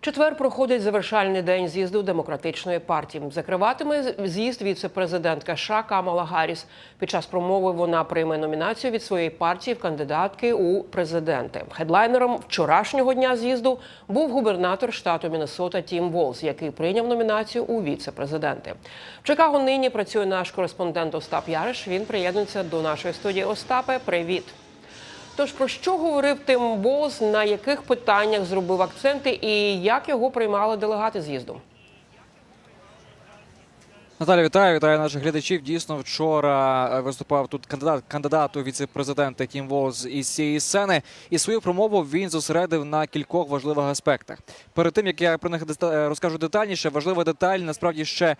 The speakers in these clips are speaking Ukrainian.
Четвер проходить завершальний день з'їзду демократичної партії. Закриватиме з'їзд віце-президентка США Камала Гарріс. Під час промови вона прийме номінацію від своєї партії в кандидатки у президенти. Хедлайнером вчорашнього дня з'їзду був губернатор штату Міннесота Тім Волз, який прийняв номінацію у віце-президенти. В Чикаго нині працює наш кореспондент Остап Яриш. Він приєднується до нашої студії. Остапе, привіт. Тож про що говорив Тим Боз, на яких питаннях зробив акценти і як його приймали делегати з'їзду? Наталя, вітаю, вітаю наших глядачів. Дійсно, вчора е, виступав тут кандидат кандидат у віце-президента Тім Волз із цієї сцени. І свою промову він зосередив на кількох важливих аспектах. Перед тим як я про них е, розкажу детальніше, важлива деталь насправді ще е,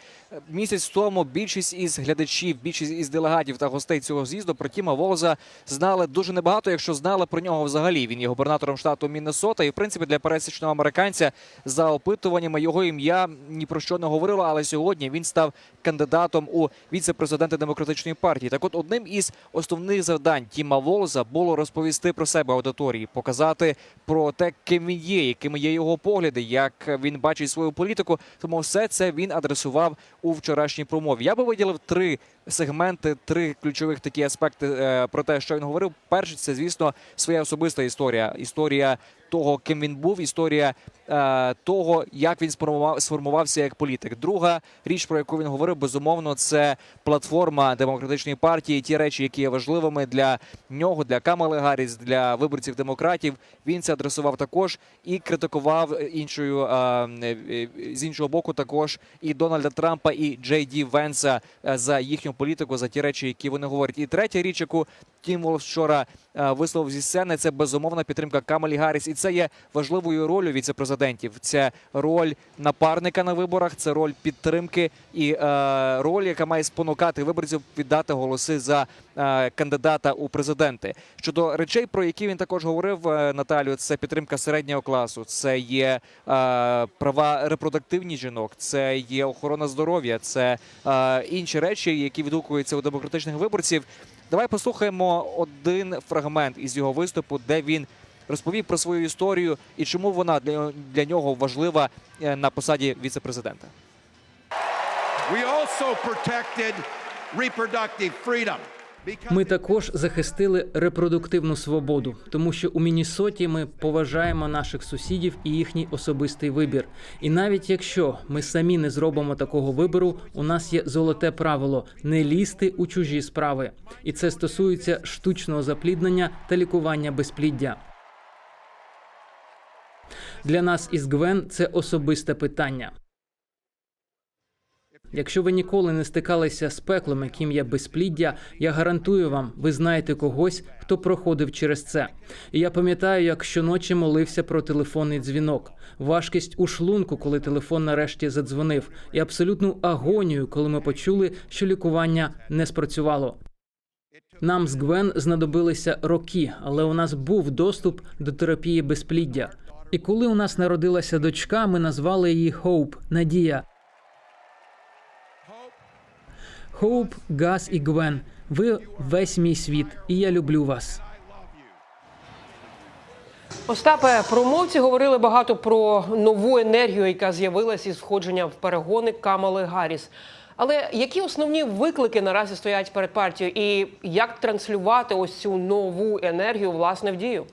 місяць тому більшість із глядачів, більшість із делегатів та гостей цього з'їзду про Тіма Волза знали дуже небагато, якщо знали про нього взагалі. Він є губернатором штату Міннесота. І в принципі для пересічного американця за опитуваннями його ім'я ні про що не говорило. Але сьогодні він став кандидатом у віце-президенти демократичної партії. Так, от одним із основних завдань Тіма Волза було розповісти про себе аудиторії, показати про те, ким він є, якими є його погляди, як він бачить свою політику. Тому все це він адресував у вчорашній промові. Я би виділив три сегменти, три ключових такі аспекти е, про те, що він говорив. Перший це, звісно, своя особиста історія. Історія того, ким він був, історія е, того, як він сформував, сформувався як політик. Друга річ, про яку він говорив, безумовно, це платформа демократичної партії. Ті речі, які є важливими для нього, для Камали Гарріс, для виборців демократів. Він це адресував також і критикував іншою е, е, з іншого боку, також і Дональда Трампа, і Джей Ді Венса е, за їхню політику, за ті речі, які вони говорять. І третя річ, яку Тім Волф вчора е, висловив зі сцени, це безумовна підтримка Камалі Гарріс. І це є важливою ролью віцепрезидентів. Це роль напарника на виборах, це роль підтримки і е, роль, яка має спонукати виборців віддати голоси за е, кандидата у президенти. Щодо речей, про які він також говорив, е, Наталю, це підтримка середнього класу, це є е, права репродуктивні жінок, це є охорона здоров'я, це е, інші речі, які відгукуються у демократичних виборців. Давай послухаємо один фрагмент із його виступу, де він розповів про свою історію і чому вона для, для нього важлива е, на посаді віцепрезидента. We also protected reproductive freedom. Ми також захистили репродуктивну свободу, тому що у Міннесоті ми поважаємо наших сусідів і їхній особистий вибір. І навіть якщо ми самі не зробимо такого вибору, у нас є золоте правило не лізти у чужі справи, і це стосується штучного запліднення та лікування безпліддя. Для нас із Гвен це особисте питання. Якщо ви ніколи не стикалися з пеклом, яким є безпліддя, я гарантую вам, ви знаєте когось, хто проходив через це. І я пам'ятаю, як щоночі молився про телефонний дзвінок, важкість у шлунку, коли телефон нарешті задзвонив, і абсолютну агонію, коли ми почули, що лікування не спрацювало. Нам з Гвен знадобилися роки, але у нас був доступ до терапії безпліддя. І коли у нас народилася дочка, ми назвали її Хоуп Надія. Хоуп, Газ і Гвен. Ви весь мій світ, і я люблю вас. Остапе, промовці говорили багато про нову енергію, яка з'явилася із входження в перегони Камали Гарріс. Але які основні виклики наразі стоять перед партією, і як транслювати ось цю нову енергію власне в дію?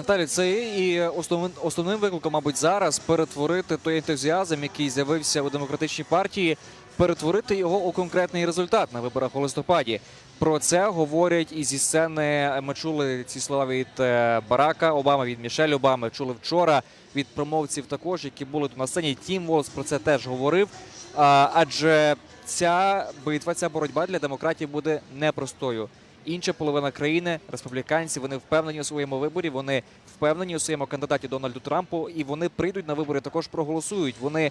Наталі, це і основним, основним викликом, мабуть, зараз перетворити той ентузіазм, який з'явився у демократичній партії, перетворити його у конкретний результат на виборах у листопаді. Про це говорять і зі сцени. Ми чули ці слова від е, Барака Обами, від Мішель Обами. Чули вчора від промовців також, які були тут на сцені. Тім Волс про це теж говорив. Адже ця битва, ця боротьба для демократів буде непростою. Інша половина країни, республіканці, вони впевнені у своєму виборі. Вони впевнені у своєму кандидаті Дональду Трампу, і вони прийдуть на вибори. Також проголосують. Вони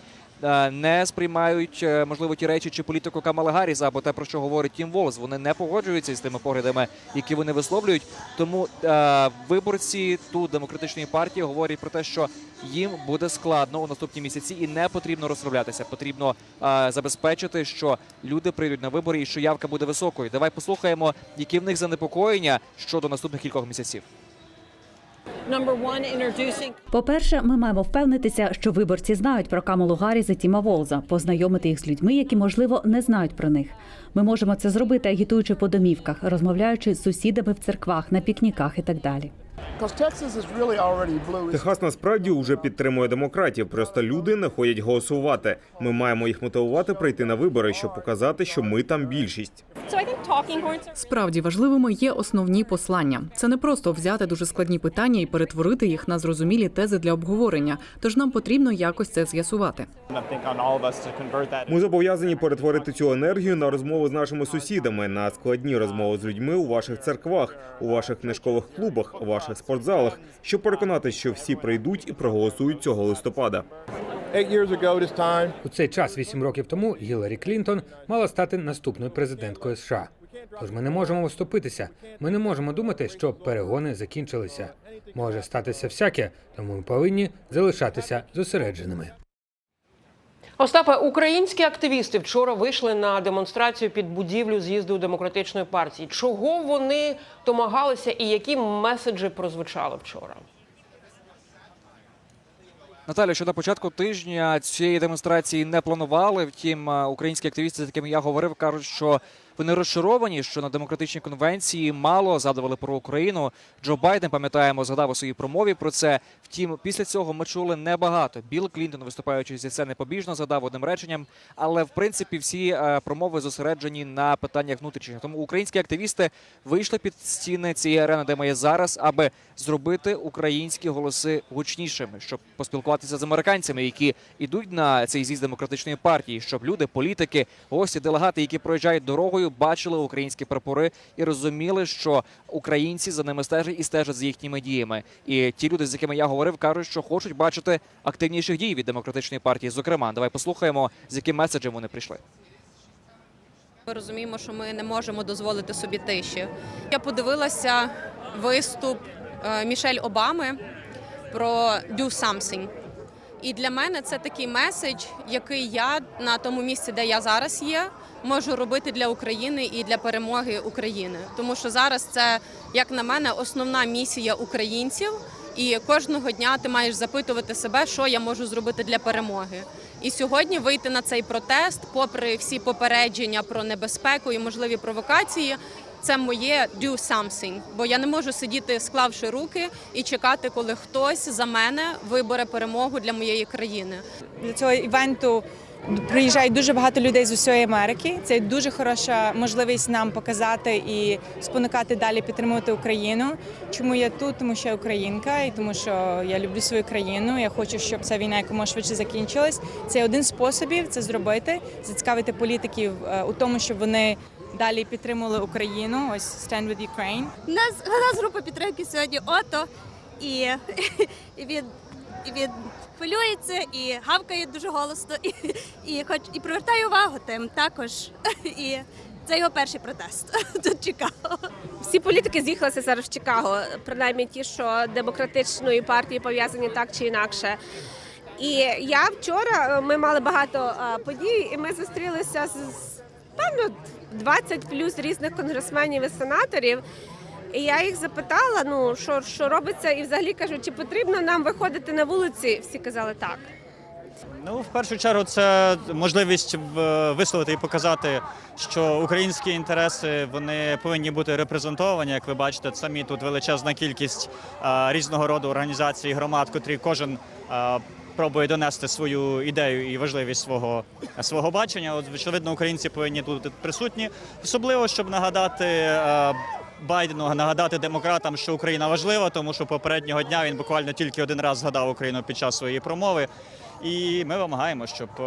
не сприймають е, можливо ті речі чи політику Камала Гарріса або те, про що говорить Тім Волз. Вони не погоджуються з тими поглядами, які вони висловлюють. Тому е, виборці тут демократичної партії говорять про те, що їм буде складно у наступні місяці, і не потрібно розслаблятися. Потрібно е, забезпечити, що люди прийдуть на вибори і що явка буде високою. Давай послухаємо, які в них занепокоєння щодо наступних кількох місяців. По-перше, ми маємо впевнитися, що виборці знають про Камалу Гарріс і Тіма Волза, познайомити їх з людьми, які можливо не знають про них. Ми можемо це зробити, агітуючи по домівках, розмовляючи з сусідами в церквах, на пікніках і так далі. Техас насправді уже підтримує демократів. Просто люди не ходять голосувати. Ми маємо їх мотивувати прийти на вибори, щоб показати, що ми там більшість. Справді важливими є основні послання. Це не просто взяти дуже складні питання і перетворити їх на зрозумілі тези для обговорення. Тож нам потрібно якось це з'ясувати. Ми зобов'язані перетворити цю енергію на розмови з нашими сусідами, на складні розмови з людьми у ваших церквах, у ваших книжкових клубах, у ваших спортзалах, щоб переконати, що всі прийдуть і проголосують цього листопада. У цей час, вісім років тому, Гіларі Клінтон мала стати наступною президенткою США. Тож ми не можемо оступитися. Ми не можемо думати, що перегони закінчилися. Може статися всяке, тому ми повинні залишатися зосередженими. Остапе, українські активісти вчора вийшли на демонстрацію під будівлю з'їзду демократичної партії. Чого вони домагалися і які меседжі прозвучали вчора? Наталя, що на початку тижня цієї демонстрації не планували. Втім, е, українські активісти, з якими я говорив, кажуть, що вони розчаровані, що на демократичній конвенції мало згадували про Україну. Джо Байден, пам'ятаємо, згадав у своїй промові про це. Втім, після цього ми чули небагато. Білл Клінтон, виступаючи зі сцени побіжно, згадав одним реченням. Але в принципі всі е, промови зосереджені на питаннях внутрішніх. Тому українські активісти вийшли під стіни цієї арени, де ми є зараз, аби зробити українські голоси гучнішими, щоб поспілкуватися з американцями, які йдуть на цей з'їзд демократичної партії, щоб люди, політики, гості, делегати, які проїжджають дорогою, бачили українські прапори і розуміли, що українці за ними стежать і стежать за їхніми діями. І ті люди, з якими я говорив, кажуть, що хочуть бачити активніших дій від демократичної партії. Зокрема, давай послухаємо, з яким меседжем вони прийшли. Ми розуміємо, що ми не можемо дозволити собі тиші. Я подивилася виступ е, Мішель Обами про «Do something». І для мене це такий меседж, який я на тому місці, де я зараз є, можу робити для України і для перемоги України. Тому що зараз це, як на мене, основна місія українців. І кожного дня ти маєш запитувати себе, що я можу зробити для перемоги. І сьогодні вийти на цей протест, попри всі попередження про небезпеку і можливі провокації, це моє do something. Бо я не можу сидіти, склавши руки і чекати, коли хтось за мене вибере перемогу для моєї країни. Для цього івенту приїжджають дуже багато людей з усієї Америки. Це дуже хороша можливість нам показати і спонукати далі підтримувати Україну. Чому я тут? Тому що я українка, і тому що я люблю свою країну. Я хочу, щоб ця війна якомога швидше закінчилась. Це один з способів це зробити, зацікавити політиків е, у тому, щоб вони далі підтримували Україну. Ось Stand with Ukraine. У нас у нас група підтримки сьогодні ото, і, і він і він хвилюється і гавкає дуже голосно, і, і хоч і привертає увагу тим також. І це його перший протест тут Чикаго. Всі політики з'їхалися зараз в Чикаго, принаймні ті, що демократичною партією пов'язані так чи інакше. І я вчора е, ми мали багато е, подій, і ми зустрілися з з, певно 20 плюс різних конгресменів і сенаторів. І я їх запитала, ну що, що робиться, і взагалі кажу, чи потрібно нам виходити на вулиці? Всі казали так. Ну, в першу чергу, це можливість висловити і показати, що українські інтереси вони повинні бути репрезентовані. Як ви бачите, самі тут величезна кількість а, різного роду організацій, громад, котрі кожен а, пробує донести свою ідею і важливість свого свого бачення. От очевидно, українці повинні тут присутні, особливо щоб нагадати. Байдену нагадати демократам, що Україна важлива, тому що попереднього дня він буквально тільки один раз згадав Україну під час своєї промови. І ми вимагаємо, щоб е,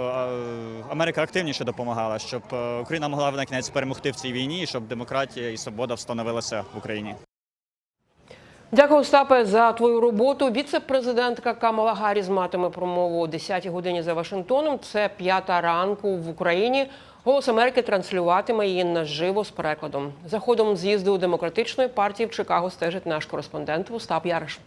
Америка активніше допомагала, щоб е, Україна могла на кінець перемогти в цій війні, щоб демократія і свобода встановилася в Україні. Дякую, Остапе, за твою роботу. Віце-президентка Камала Гарріс матиме промову о 10-й годині за Вашингтоном. Це п'ята ранку в Україні. Голос Америки транслюватиме її наживо з перекладом. За ходом з'їзду демократичної партії в Чикаго стежить наш кореспондент Остап Яриш.